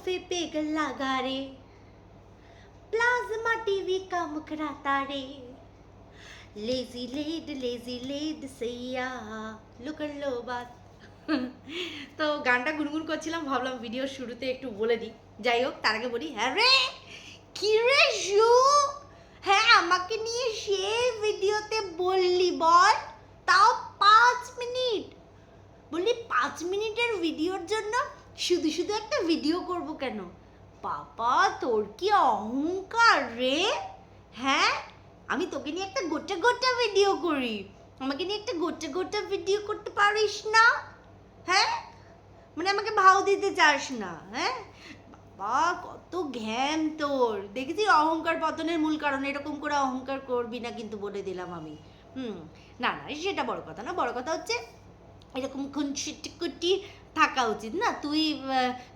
पे पेग लगा रे प्लाज्मा टीवी काम कराता रे लेजी लेड लेजी लेड सैया লো কর লো বাত তো গানটা গুনগুন করছিলাম ভাবলাম ভিডিওর শুরুতে একটু বলে দিই যাই হোক তার আগে বলি হ্যাঁ রে কি রে শু হ্যাঁ আমাকে নিয়ে সে ভিডিওতে বললি বল তাও পাঁচ মিনিট বললি পাঁচ মিনিটের ভিডিওর জন্য শুধু শুধু একটা ভিডিও করব কেন? বাবা, তোর কি অহংকার রে? হ্যাঁ আমি তোকে নিয়ে একটা গোটা গোটা ভিডিও করি। আমাকে নিয়ে একটা গোটা গোটা ভিডিও করতে পারিস না? হ্যাঁ? মানে আমাকে ভাও দিতে চাস না হ্যাঁ? বাবা, কত ঘ্যাম তোর। দেখেছি অহংকার পতনের মূল কারণ এরকম করে অহংকার করবি না কিন্তু বলে দিলাম আমি। হুম, না না, সেটা বড় কথা না। বড় কথা হচ্ছে, এরকম খুনসুটি থাকা উচিত। না তুই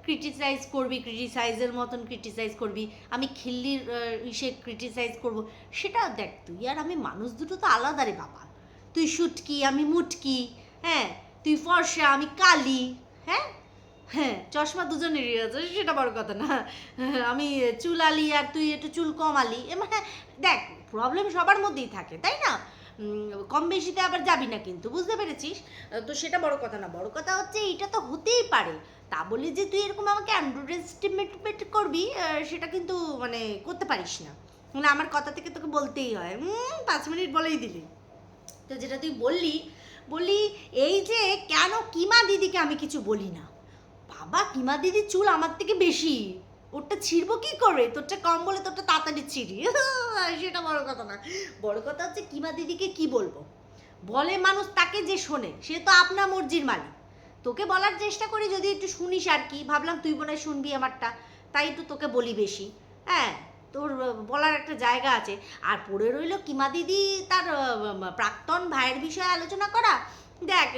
ক্রিটিসাইজ করবি ক্রিটিসাইজের মতন ক্রিটিসাইজ করবি আমি খিল্লির ইসে ক্রিটিসাইজ করব সেটা দেখ তুই আর আমি মানুষ দুটো তো আলাদা রে বাবা। তুই শুটকি আমি মুটকি হ্যাঁ? তুই ফর্সা আমি কালি হ্যাঁ? হ্যাঁ চশমা দুজনেরই আছে সেটা বড় কথা না। হ্যাঁ, আমি চুল আলি আর তুই একটু চুল কম আলি মানে দেখ প্রবলেম সবার মধ্যেই থাকে তাই না? কম বেশিতে আবার যাবি না কিন্তু, বুঝতে পেরেছিস? তো সেটা বড় কথা না, বড় কথা হচ্ছে এইটা তো হতেই পারে। তা বলে যে তুই এরকম আমাকে আন্ডার এস্টিমেট করবি সেটা কিন্তু মানে করতে পারিস না। মানে আমার কথা থেকে তোকে বলতেই হয়। হুম পাঁচ মিনিট বলেই দিলি। তো যেটা তুই বললি বললি এই যে কেন কিমা দিদিকে আমি কিছু বলি না? বাবা, কিমা দিদির চুল আমার থেকে বেশি। ওরটা ছিঁড়বো কি করে? তোরটা কম বলে তোরটা তাড়াতাড়ি ছিঁড়ি। সেটা বড় কথা না। বড় কথা হচ্ছে কিমা দিদিকে কি বলব? বলে মানুষ তাকে যে শোনে, সে তো আপনা মর্জির মালিক। তোকে বলার চেষ্টা করি, যদি একটু শুনিস আর কি। ভাবলাম তুই বোধহয় শুনবি আমারটা। তাই একটু তোকে বলি বেশি। হ্যাঁ তোর বলার একটা জায়গা আছে। আর পড়ে রইল কিমা দিদি তার প্রাক্তন ভাইয়ের বিষয়ে আলোচনা করা। দেখ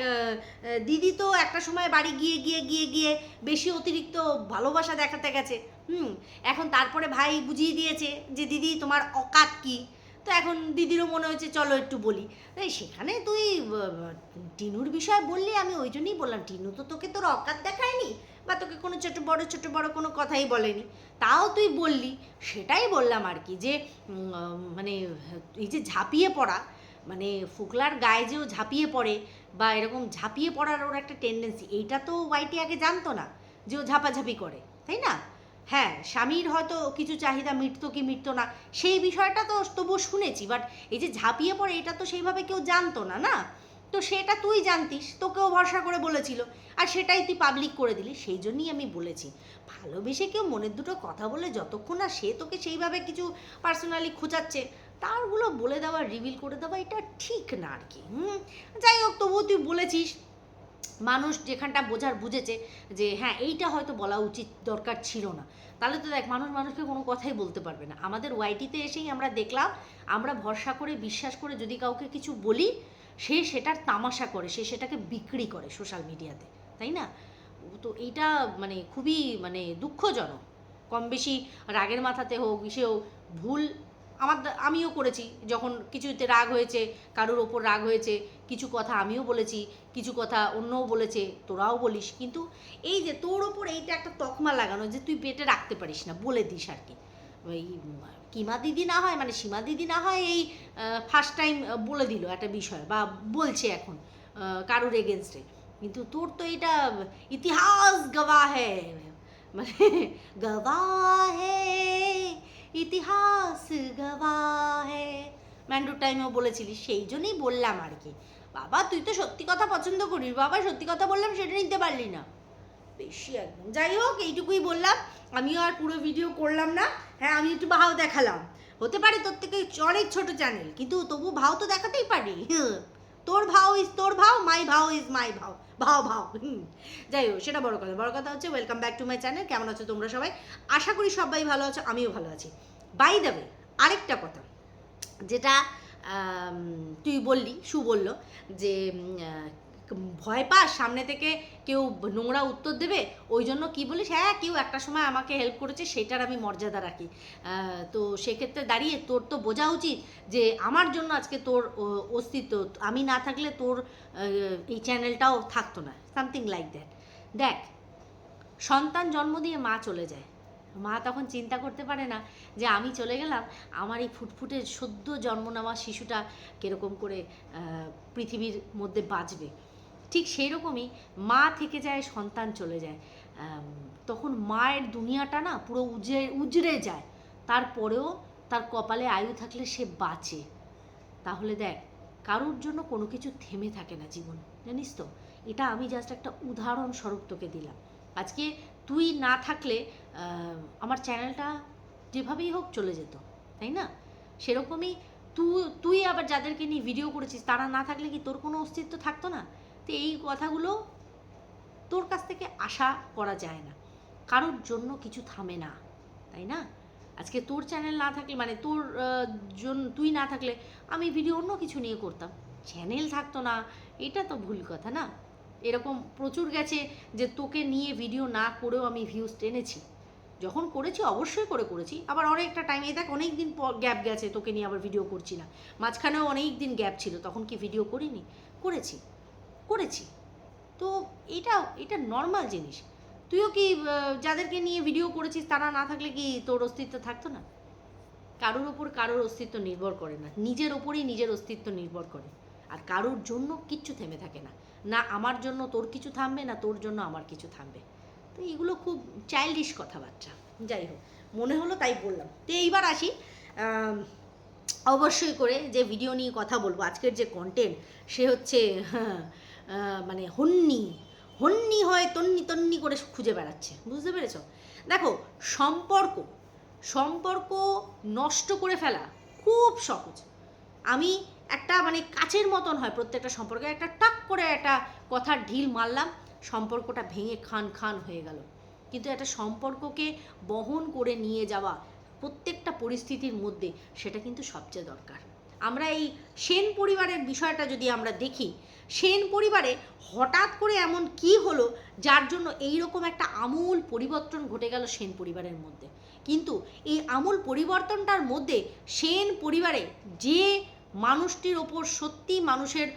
দিদি তো একটা সময় বাড়ি গিয়ে গিয়ে গিয়ে গিয়ে বেশি অতিরিক্ত ভালোবাসা দেখাতে গেছে। হুম, এখন তারপরে ভাই বুঝিয়ে দিয়েছে যে, দিদি, তোমার অকাত কি? তো এখন দিদিরও মনে হয়েছে, চলো একটু বলি। তাই সেখানে তুই টিনুর বিষয়ে বললি, আমি ওই জন্যই বললাম, টিনু তো তোকে তোর অকাত দেখায়নি বা তোকে কোনো ছোট বড় ছোট বড় কোনো কথাই বলেনি। তাও তুই বললি, সেটাই বললাম আর কি যে মানে এই যে ঝাঁপিয়ে পড়া মানে ফুকলার গায়ে যে ও ঝাঁপিয়ে পড়ে বা এরকম ঝাঁপিয়ে পড়ার ওর একটা টেন্ডেন্সি এইটা তো ওয়াইটি আগে জানতো না যে ও ঝাপাঝাপি করে, তাই না? হ্যাঁ স্বামীর হয়তো কিছু চাহিদা মিটতো কি মিটতো না, সেই বিষয়টা তো তবুও শুনেছি বাট এই যে ঝাঁপিয়ে পড়ে এটা তো সেইভাবে কেউ জানতো না না? তো সেটা তুই জানতিস, তোকেও ভরসা করে বলেছিল, আর সেটাই তুই পাবলিক করে দিলি, সেই জন্যই আমি বলেছি। ভালোবেসে কেউ মনের দুটো কথা বলে যতক্ষণ না সে তোকে সেইভাবে কিছু পার্সোনালি খোঁচাচ্ছে তারগুলো বলে দেওয়া রিভিল করে দেওয়া, এটা ঠিক না আর কি। হুম? যাই হোক, তবুও তুই বলেছিস, মানুষ যেখানটা বোঝার বুঝেছে যে হ্যাঁ এইটা হয়তো বলা উচিত, দরকার ছিল না। তাহলে তো দেখ, মানুষ মানুষকে কোনো কথাই বলতে পারবে না। আমাদের ওয়াইটিতে এসেই আমরা দেখলাম, আমরা ভরসা করে, বিশ্বাস করে যদি কাউকে কিছু বলি, সে সেটার তামাশা করে, সে সেটাকে বিক্রি করে সোশ্যাল মিডিয়াতে তাই না? তো এইটা মানে খুবই মানে দুঃখজনক। কম বেশি রাগের মাথাতে হোক সে ভুল আমার আমিও করেছি। যখন কিছুতে রাগ হয়েছে, কারোর ওপর রাগ হয়েছে, কিছু কথা আমিও বলেছি, কিছু কথা অন্যও বলেছে, তোরাও বলিস। কিন্তু এই যে তোর ওপর এইটা একটা তকমা লাগানো যে তুই পেটে রাখতে পারিস না, বলে দিস আর কি। ওই কিমা দিদি না হয় মানে সীমা দিদি না হয় এই ফার্স্ট টাইম বলে দিল একটা বিষয় বা বলছে এখন কারোর এগেনস্টে কিন্তু তোর তো এটা ইতিহাস গওয়া है মানে গওয়া है ইতিহাস গওয়া है ম্যান্ডোর টাইমেও বলেছিলি, সেই জন্যই বললাম আর কি। বাবা, তুই তো সত্যি কথা পছন্দ করিস। বাবা, সত্যি কথা বললাম, সেটা নিতে পারলি না। বেশি একদম। যাই হোক, এইটুকুই বললাম। আমিও আর পুরো ভিডিও করলাম না। হ্যাঁ আমি একটু ভাও দেখালাম। হতে পারে তোর থেকে অনেক ছোট চ্যানেল কিন্তু তবু ভাও তো দেখাতেই পারি। তোর ভাও ইজ তোর ভাও মাই ভাও ইজ মাই ভাও। ভাও ভাও। যাই হোক, সেটা বড় কথা। বড় কথা হচ্ছে welcome back to my channel কেমন আছো তোমরা সবাই? আশা করি সবাই ভালো আছো, আমিও ভালো আছি। বাই দেবে আরেকটা কথা, যেটা তুই বললি, সু বলল, যে ভয় পাস, সামনে থেকে কেউ নোংরা উত্তর দেবে, ওই জন্য কি বলিস হ্যাঁ কেউ একটা সময় আমাকে হেল্প করেছে, সেটার আমি মর্যাদা রাখি। তো সেক্ষেত্রে দাঁড়িয়ে তোর তো বোঝা উচিত যে, আমার জন্য আজকে তোর অস্তিত্ব, আমি না থাকলে তোর এই চ্যানেলটাও থাকতো না সামথিং লাইক দ্যাট দেখ, সন্তান জন্ম দিয়ে মা চলে যায়। মা তখন চিন্তা করতে পারে না যে আমি চলে গেলাম, আমার এই ফুটফুটে সদ্য জন্ম নেওয়া শিশুটা কীরকম করে পৃথিবীর মধ্যে বাঁচবে। ঠিক সেই রকমই মা থেকে যায়, সন্তান চলে যায়। তখন মায়ের দুনিয়াটা না পুরো উজে, উজড়ে যায়। তারপরেও তার কপালে আয়ু থাকলে সে বাঁচে। তাহলে দেখ, কারোর জন্য কোনো কিছু থেমে থাকে না জীবন, জানিস তো? এটা আমি জাস্ট একটা উদাহরণস্বরূপ তোকে দিলাম। আজকে তুই না থাকলে আমার চ্যানেলটা যেভাবেই হোক চলে যেত, তাই না? সেরকমই তুই তুই আবার যাদেরকে নিয়ে ভিডিও করেছিস, তারা না থাকলে কি তোর কোনো অস্তিত্ব থাকতো না? তো এই কথাগুলো তোর কাছ থেকে আশা করা যায় না। কারোর জন্য কিছু থামে না, তাই না? আজকে তোর চ্যানেল না থাকলে মানে তোর জন, তুই না থাকলে আমি ভিডিও অন্য কিছু নিয়ে করতাম। চ্যানেল থাকতো না, এটা তো ভুল কথা না? এরকম প্রচুর গেছে যে তোকে নিয়ে ভিডিও না করেও আমি ভিউজ টেনেছি। যখন করেছি অবশ্যই করে করেছি, আবার অনেকটা টাইম এই দেখ অনেক দিন গ্যাপ গেছে, তোকে নিয়ে আবার ভিডিও করছি না। মাঝখানেও অনেক দিন গ্যাপ ছিল, তখন কি ভিডিও করিনি? করেছি করেছি। তো এটা এটা নর্মাল জিনিস। তুইও কি যাদেরকে নিয়ে ভিডিও করেছিস, তারা না থাকলে কি তোর অস্তিত্ব থাকতো না? কারোর ওপর কারোর অস্তিত্ব নির্ভর করে না। নিজের ওপরেই নিজের অস্তিত্ব নির্ভর করে। আর কারোর জন্য কিচ্ছু থেমে থাকে না। না আমার জন্য তোর কিছু থামবে, না তোর জন্য আমার কিছু থামবে। তো এগুলো খুব চাইল্ডিশ কথাবার্তা। যাই হোক, মনে হলো তাই বললাম। তো এইবার আসি অবশ্যই করে যে ভিডিও নিয়ে কথা বলব, আজকের যে কন্টেন্ট সে হচ্ছে মানে হন্নি। হন্নি হয় তন্নি তন্নি করে খুঁজে বেড়াচ্ছে, বুঝতে পেরেছ? দেখো, সম্পর্ক সম্পর্ক নষ্ট করে ফেলা খুব সহজ। আমি একটা মানে কাচের মতন হয় প্রত্যেকটা সম্পর্কে। একটা টাক করে একটা কথার ঢিল মারলাম, সম্পর্কটা ভেঙে খান খান হয়ে গেল। কিন্তু একটা সম্পর্ককে বহন করে নিয়ে যাওয়া প্রত্যেকটা পরিস্থিতির মধ্যে সেটা কিন্তু সবচেয়ে দরকার। আমরা এই সেন পরিবারের বিষয়টা যদি আমরা দেখি, সেন পরিবারে হঠাৎ করে এমন কি হলো যার জন্য এই রকম একটা আমূল পরিবর্তন ঘটে গেল সেন পরিবারের মধ্যে? কিন্তু এই আমূল পরিবর্তনটার মধ্যে সেন পরিবারে যে মানুষটির ওপর সত্যি মানুষের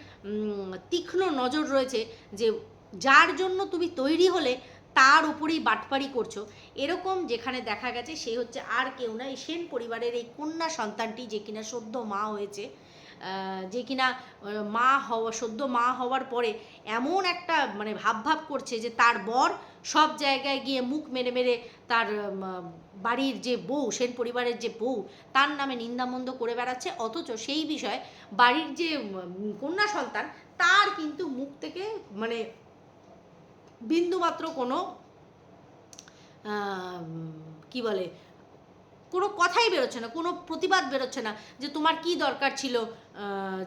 তীক্ষ্ণ নজর রয়েছে যে যার জন্য তুমি তৈরি হলে তার উপরেই বাটপারি করছ। এরকম যেখানে দেখা গেছে সে হচ্ছে আর কেউ না। এই সেন পরিবারের এই কন্যা সন্তানটি যে কিনা সদ্য মা হয়েছে যে কিনা মা হওয়া, সদ্য মা হওয়ার পরে এমন একটা মানে ভাব ভাব করছে যে তার বর সব জায়গায় গিয়ে মুখ মেরে মেরে তার বাড়ির যে বউ, সেন পরিবারের যে বউ, তার নামে নিন্দামন্দ করে বেড়াচ্ছে। অথচ সেই বিষয়ে বাড়ির যে কন্যা সন্তান, তার কিন্তু মুখ থেকে মানে বিন্দুমাত্র কোনো কি বলে কোনো কথাই বেরোচ্ছে না, কোনো প্রতিবাদ বেরোচ্ছে না যে তোমার কি দরকার ছিল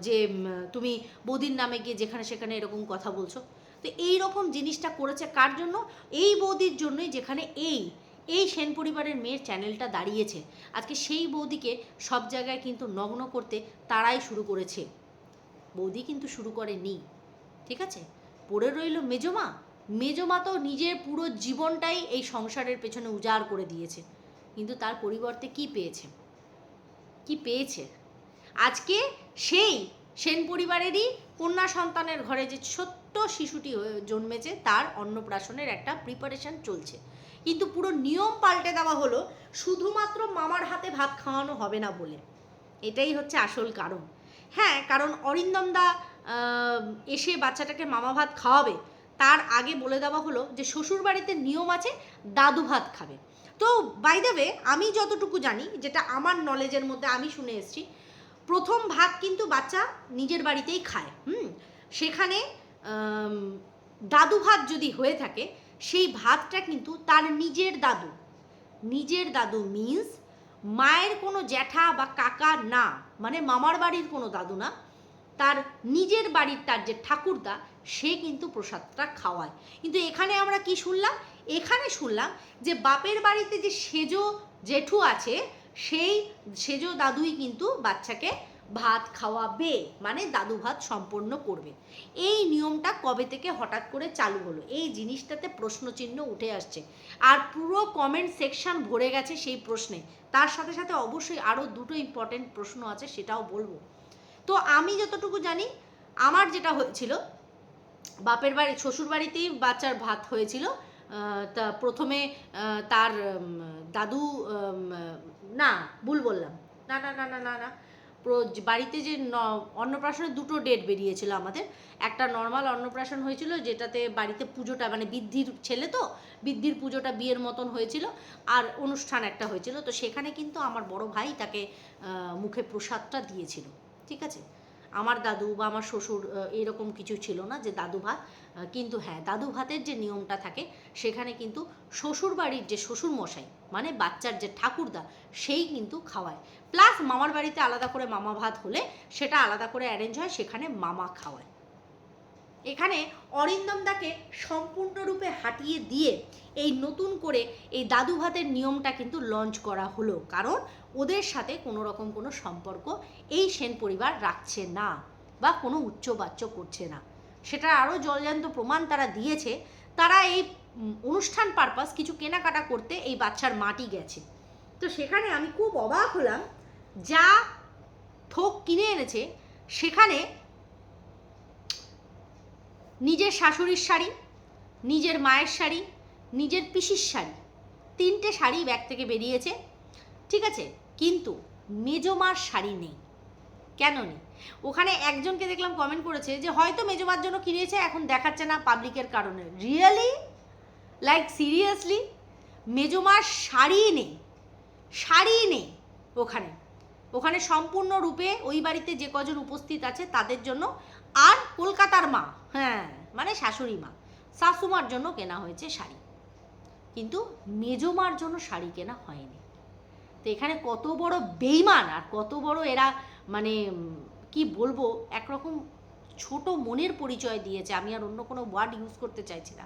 যে তুমি বৌদির নামে গিয়ে যেখানে সেখানে এরকম কথা বলছো। তো এই রকম জিনিসটা করেছে কার জন্য? এই বৌদির জন্যই যেখানে এই এই সেন পরিবারের মেয়ের চ্যানেলটা দাঁড়িয়েছে। আজকে সেই বৌদিকে সব জায়গায় কিন্তু নগ্ন করতে তারাই শুরু করেছে। বৌদি কিন্তু শুরু করেনি, ঠিক আছে? পড়ে রইল মেজমা। মেজমা তো নিজের পুরো জীবনটাই এই সংসারের পেছনে উজাড় করে দিয়েছে। কিন্তু তার পরিবর্তে কি পেয়েছে? কি পেয়েছে? আজকে সেই সেন পরিবারেরই কন্যা সন্তানের ঘরে যে ছোট্ট শিশুটি জন্মেছে, তার অন্নপ্রাশনের একটা প্রিপারেশন চলছে। কিন্তু পুরো নিয়ম পাল্টে দেওয়া হলো, শুধুমাত্র মামার হাতে ভাত খাওয়ানো হবে না বলে। এটাই হচ্ছে আসল কারণ। হ্যাঁ কারণ অরিন্দম দা এসে বাচ্চাটাকে মামা ভাত খাওয়াবে তার আগে বলে দেওয়া হলো যে শ্বশুর বাড়িতে নিয়ম আছে, দাদু ভাত খাবে। তো বাই দ্য আমি যতটুকু জানি, যেটা আমার নলেজের মধ্যে আমি শুনে এসেছি, প্রথম ভাত কিন্তু বাচ্চা নিজের বাড়িতেই খায়, হুম? সেখানে দাদু ভাত যদি হয়ে থাকে, সেই ভাতটা কিন্তু তার নিজের দাদু। নিজের দাদু মিন্স মায়ের কোনো জ্যাঠা বা কাকা না মানে মামার বাড়ির কোনো দাদু না তার নিজের বাড়ির তার যে ঠাকুরদা, সে কিন্তু প্রসাদটা খাওয়ায়। কিন্তু এখানে আমরা কি শুনলাম? এখানে শুনলাম যে বাপের বাড়িতে যে সেজো জেঠু আছে, সেই সেজো দাদুই কিন্তু বাচ্চাকে ভাত খাওয়াবে মানে দাদু ভাত সম্পন্ন করবে। এই নিয়মটা কবে থেকে হঠাৎ করে চালু হলো? এই জিনিসটাতে প্রশ্নচিহ্ন উঠে আসছে। আর পুরো কমেন্ট সেকশন ভরে গেছে সেই প্রশ্নে। তার সাথে সাথে অবশ্যই আরও দুটো ইম্পর্টেন্ট প্রশ্ন আছে, সেটাও বলব। তো আমি যতটুকু জানি, আমার যেটা হয়েছিল, বাপের বাড়ি, শ্বশুর বাড়িতেই বাচ্চার ভাত হয়েছিল। তা প্রথমে তার দাদু না, ভুল বললাম। না না না না না না। বাড়িতে যে ন- অন্নপ্রাশনের দুটো ডেট বেরিয়েছিল আমাদের। একটা নর্মাল অন্নপ্রাশন হয়েছিল, যেটাতে বাড়িতে পুজোটা মানে বৃদ্ধির ছেলে তো, বৃদ্ধির পুজোটা বিয়ের মতন হয়েছিল। আর অনুষ্ঠান একটা হয়েছিল। তো সেখানে কিন্তু আমার বড় ভাই তাকে মুখে প্রসাদটা দিয়েছিল। ঠিক আছে? আমার দাদু বা আমার শ্বশুর এরকম কিছু ছিল না যে দাদু ভাত কিন্তু হ্যাঁ দাদু ভাতের যে নিয়মটা থাকে, সেখানে কিন্তু শ্বশুর বাড়ির যে শ্বশুর মশাই মানে বাচ্চার যে ঠাকুরদা, সেই কিন্তু খাওয়ায়। প্লাস মামার বাড়িতে আলাদা করে মামা ভাত হলে সেটা আলাদা করে অ্যারেঞ্জ হয়, সেখানে মামা খাওয়ায়। এখানে অরিন্দমদাকে সম্পূর্ণরূপে হাঁটিয়ে দিয়ে এই নতুন করে এই দাদু ভাতের নিয়মটা কিন্তু লঞ্চ করা হলো। কারণ ওদের সাথে কোনো রকম কোনো সম্পর্ক এই সেন পরিবার রাখছে না বা কোনো উচ্চবাচ্য করছে না। সেটা আরও জলজান্ত প্রমাণ তারা দিয়েছে। তারা এই অনুষ্ঠান পারপাস কিছু কেনাকাটা করতে এই বাচ্চার মাটি গেছে। তো সেখানে আমি খুব অবাক হলাম। যা থোক কিনে এনেছে, সেখানে নিজের শাশুড়ির শাড়ি, নিজের মায়ের শাড়ি, নিজের পিসির শাড়ি, তিনটে শাড়ি ব্যাগ থেকে বেরিয়েছে। ঠিক আছে, কিন্তু মেজমার শাড়ি নেই। কেন নেই? ওখানে একজনকে দেখলাম কমেন্ট করেছে যে, হয়তো মেজমার জন্য কিনেছে, এখন দেখাচ্ছে না পাবলিকের কারণে। রিয়েলি লাইক সিরিয়াসলি মেজমার শাড়ি নেই। শাড়ি নেই ওখানে। ওখানে সম্পূর্ণরূপে ওই বাড়িতে যে কজন উপস্থিত আছে, তাদের জন্য আর কলকাতার মা হ্যাঁ মানে শাশুড়ি মা। শাশুমার জন্য কেনা হয়েছে শাড়ি। কিন্তু মেজমার জন্য শাড়ি কেনা হয়নি। তো এখানে কত বড় বেইমান আর কত বড় এরা মানে কি বলব, একরকম ছোট মনের পরিচয় দিয়েছে। আমি আর অন্য কোনো ওয়ার্ড ইউজ করতে চাইছি না।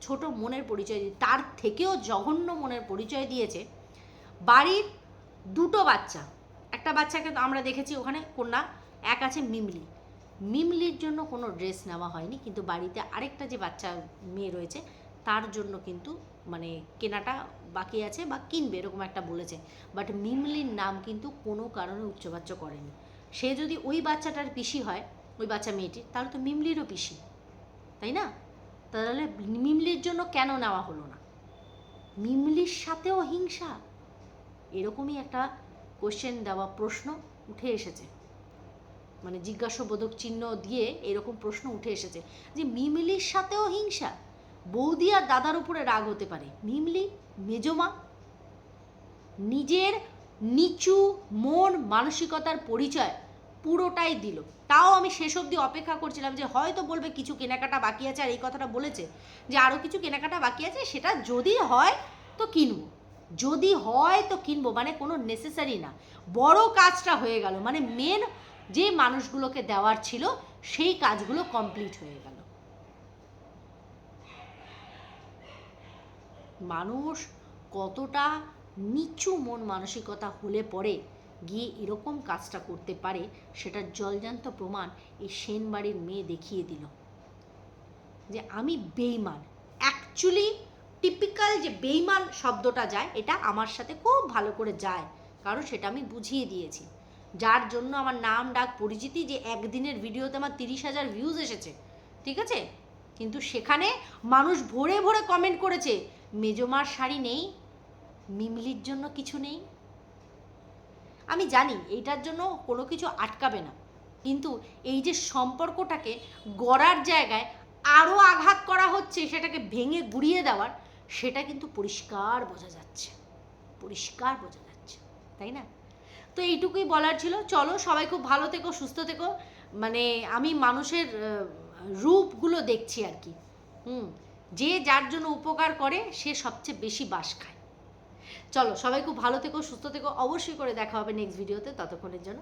ছোট মনের পরিচয় দিয়ে তার থেকেও জঘন্য মনের পরিচয় দিয়েছে। বাড়ির দুটো বাচ্চা। একটা বাচ্চাকে আমরা দেখেছি ওখানে, কন্যা, এক আছে মিমলি। মিমলির জন্য কোনো ড্রেস নেওয়া হয়নি, কিন্তু বাড়িতে আরেকটা যে বাচ্চা মেয়ে রয়েছে, তার জন্য কিন্তু মানে কেনাটা বাকি আছে বা কিনবে এরকম একটা বলেছে। বাট মিমলির নাম কিন্তু কোনো কারণে উচ্চবাচ্য করেনি। সে যদি ওই বাচ্চাটার পিসি হয়, ওই বাচ্চা মেয়েটির, তাহলে তো মিমলিরও পিসি, তাই না? তাহলে মিমলির জন্য কেন নেওয়া হলো না? মিমলির সাথেও হিংসা। এরকমই একটা কোশ্চেন দেওয়া প্রশ্ন উঠে এসেছে। মানে জিজ্ঞাসাবোধক চিহ্ন দিয়ে এরকম প্রশ্ন উঠে এসেছে যে মিমলির সাথেও হিংসা, বৌদি আর দাদার উপরে রাগ হতে পারে। মিমলি, মেজমা, নিজের নিচু মন মানসিকতার পরিচয় পুরোটাই দিল। তাও আমি শেষ অবধি অপেক্ষা করছিলাম যে হয়তো বলবে কিছু কেনাকাটা বাকি আছে আর এই কথাটা বলেছে যে আরও কিছু কেনাকাটা বাকি আছে, সেটা যদি হয় তো কিনবো। যদি হয় তো কিনবো মানে কোনো নেসেসারি না। বড় কাজটা হয়ে গেল। মানে মেন যে মানুষগুলোকে দেওয়ার ছিল, সেই কাজগুলো কমপ্লিট হয়ে গেল। মানুষ কতটা নিচু মন মানসিকতা হলে পরে গিয়ে এরকম কাজটা করতে পারে, সেটার জলজান্ত প্রমাণ এই সেন বাড়ির মেয়ে দেখিয়ে দিল। যে আমি বেইমান অ্যাকচুয়ালি টিপিক্যাল যে বেইমান শব্দটা যায়, এটা আমার সাথে খুব ভালো করে যায়। কারণ সেটা আমি বুঝিয়ে দিয়েছি। যার জন্য আমার নাম, ডাক, পরিচিতি যে একদিনের ভিডিওতে আমার তিরিশ হাজার ভিউজ এসেছে, ঠিক আছে? কিন্তু সেখানে মানুষ ভরে ভরে কমেন্ট করেছে মেজমার শাড়ি নেই, মিমলির জন্য কিছু নেই। আমি জানি এইটার জন্য কোনো কিছু আটকাবে না, কিন্তু এই যে সম্পর্কটাকে গড়ার জায়গায় আরও আঘাত করা হচ্ছে, সেটাকে ভেঙে গুড়িয়ে দেওয়ার, সেটা কিন্তু পরিষ্কার বোঝা যাচ্ছে, পরিষ্কার বোঝা যাচ্ছে, তাই না? তো এইটুকুই বলার ছিল। চলো সবাই খুব ভালো থেকো, সুস্থ থেকো। মানে আমি মানুষের রূপগুলো দেখছি আর কি। হুম, যে যার জন্য উপকার করে, সে সবচেয়ে বেশি বাস খায়। চলো সবাই খুব ভালো থেকো, সুস্থ থেকো। অবশ্যই করে দেখা হবে নেক্সট ভিডিওতে ততক্ষণের জন্য।